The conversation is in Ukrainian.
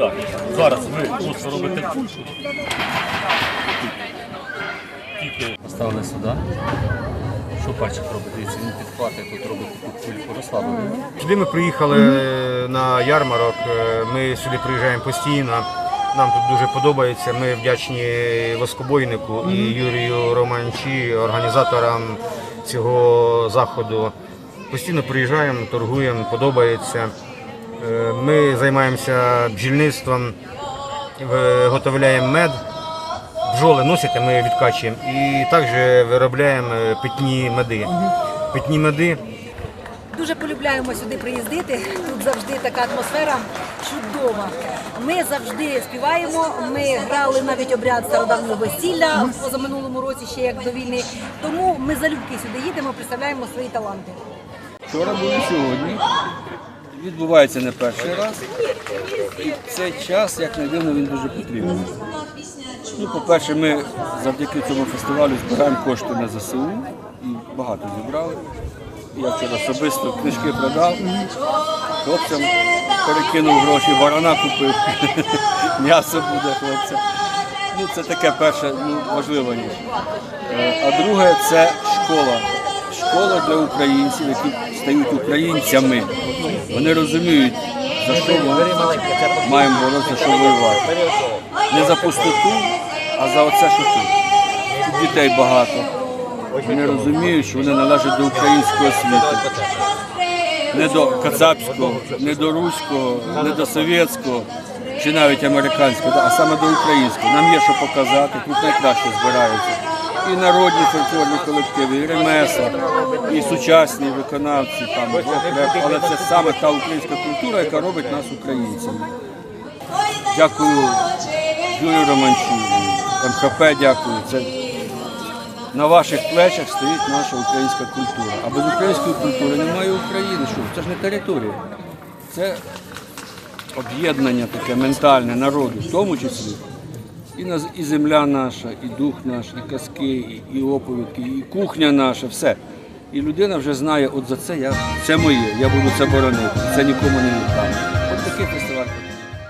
Так, зараз ви просто робите кульку. Тільки поставили сюди. Що пальчик робить? Дивіться, він підхватує, тут робить таку кульку розслаблену. Сюди ми приїхали на ярмарок. е, Ми сюди приїжджаємо постійно. Нам тут дуже подобається. Ми вдячні Воскобойнику і Юрію Романчі, організаторам цього заходу. Постійно приїжджаємо, торгуємо, подобається. Е, Ми займаємося бджільництвом, виготовляємо мед. Бджоли носять, а ми відкачуємо. І також виробляємо е, питні меди. Питні меди Дуже полюбляємо сюди приїздити. Тут завжди така атмосфера чудова. Ми завжди співаємо. Ми грали навіть обряд стародавнього весілля позаминулому році, ще як до війни. Тому ми залюбки сюди їдемо, представляємо свої таланти. Вчора був і сьогодні. Відбувається не перший раз. І цей час, як не дивно, він дуже потрібний. Ну, по-перше, ми завдяки цьому фестивалю збираємо кошти на ЗСУ і багато зібрали. Я вчора особисто книжки продав, хлопцям перекинув гроші, барана купив, м'ясо буде хлопцям. Ну, це таке перше, ну, важливо ніж. Е, А друге це школа. Школа для українців, які стають українцями. Вони розуміють, за що ми маємо боротися, що воювати. Не за пустоту, а за оце, що тут. Тут дітей багато. Вони розуміють, що вони належать до українського світу. Не до кацапського, не до руського, не до совєтського чи навіть американського, а саме до українського. Нам є що показати, тут найкраще збираються. І народні фольклорні колективи, і ремесла, і сучасні виконавці, там, але це саме та українська культура, яка робить нас українцями. Дякую Юрію Романчу, МХП дякую. Це на ваших плечах стоїть наша українська культура. А без української культури немає України. Що? Це ж не територія. Це об'єднання таке ментальне народу, в тому числі. І, нас, і земля наша, і дух наш, і казки, і, і оповідки, і кухня наша, все. І людина вже знає, от за це я це моє, я буду це боронити, це нікому не віддам. От такий фестиваль.